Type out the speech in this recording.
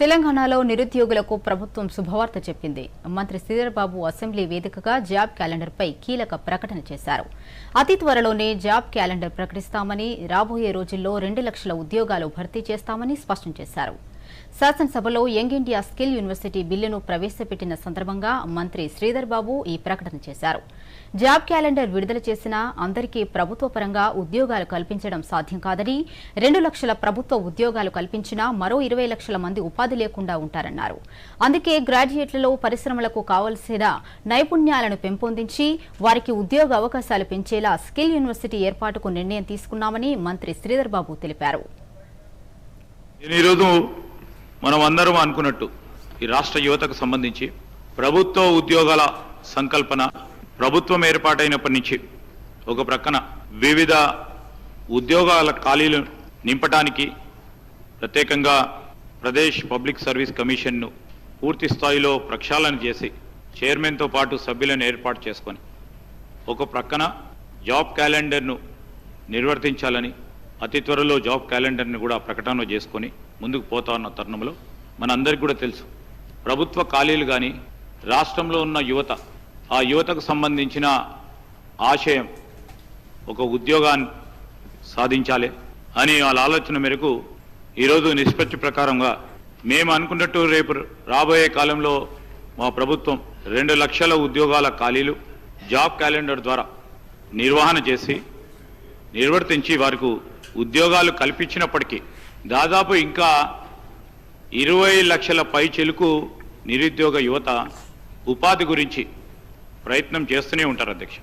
తెలంగాణలో నిరుద్యోగులకు ప్రభుత్వం శుభవార్త చెప్పింది. మంత్రి శ్రీధర్బాబు అసెంబ్లీ వేదికగా జాబ్ క్యాలెండర్పై కీలక ప్రకటన చేశారు. అతి త్వరలోనే జాబ్ క్యాలెండర్ ప్రకటిస్తామని రాబోయే రోజుల్లో రెండు లక్షల ఉద్యోగాలు భర్తీ చేస్తామని స్పష్టం చేశారు. శాసనసభలో యంగ్ ఇండియా స్కిల్ యూనివర్సిటీ బిల్లును ప్రవేశపెట్టిన సందర్భంగా మంత్రి శ్రీధర్ బాబు ఈ ప్రకటన చేశారు. జాబ్ క్యాలెండర్ విడుదల చేసినా అందరికీ ప్రభుత్వ పరంగా ఉద్యోగాలు కల్పించడం సాధ్యం కాదని రెండు లక్షల ప్రభుత్వ ఉద్యోగాలు కల్పించినా మరో ఇరవై లక్షల మంది ఉపాధి లేకుండా ఉంటారన్నారు. అందుకే గ్రాడ్యుయేట్లలో పరిశ్రమలకు కావలసిన నైపుణ్యాలను పెంపొందించి వారికి ఉద్యోగ అవకాశాలు పెంచేలా స్కిల్ యూనివర్సిటీ ఏర్పాటుకు నిర్ణయం తీసుకున్నామని మంత్రి శ్రీధర్ బాబు తెలిపారు. మనం అందరం అనుకున్నట్టు ఈ రాష్ట్ర యువతకు సంబంధించి ప్రభుత్వ ఉద్యోగాల సంకల్పన ప్రభుత్వం ఏర్పాటైనప్పటి నుంచి ఒక ప్రక్కన వివిధ ఉద్యోగాల ఖాళీలు నింపటానికి ప్రత్యేకంగా ప్రదేశ్ పబ్లిక్ సర్వీస్ కమిషన్ను పూర్తి స్థాయిలో ప్రక్షాళన చేసి చైర్మన్తో పాటు సభ్యులను ఏర్పాటు చేసుకొని ఒక ప్రక్కన జాబ్ క్యాలెండర్ను నిర్వర్తించాలని అతి త్వరలో జాబ్ క్యాలెండర్ని కూడా ప్రకటన చేసుకొని ముందుకు పోతా ఉన్న తరుణంలో మనందరికీ కూడా తెలుసు. ప్రభుత్వ ఖాళీలు కానీ రాష్ట్రంలో ఉన్న యువత ఆ యువతకు సంబంధించిన ఆశయం ఒక ఉద్యోగాన్ని సాధించాలి అని వాళ్ళ ఆలోచన మేరకు ఈరోజు నిష్పత్తి ప్రకారంగా మేము అనుకున్నట్టు రేపు రాబోయే కాలంలో మా ప్రభుత్వం రెండు లక్షల ఉద్యోగాల ఖాళీలు జాబ్ క్యాలెండర్ ద్వారా నిర్వహణ చేసి నిర్వర్తించి వారికి ఉద్యోగాలు కల్పించినప్పటికీ దాదాపు ఇంకా ఇరవై లక్షల పై చెలుకు నిరుద్యోగ యువత ఉపాధి గురించి ప్రయత్నం చేస్తూనే ఉంటారు అధ్యక్ష.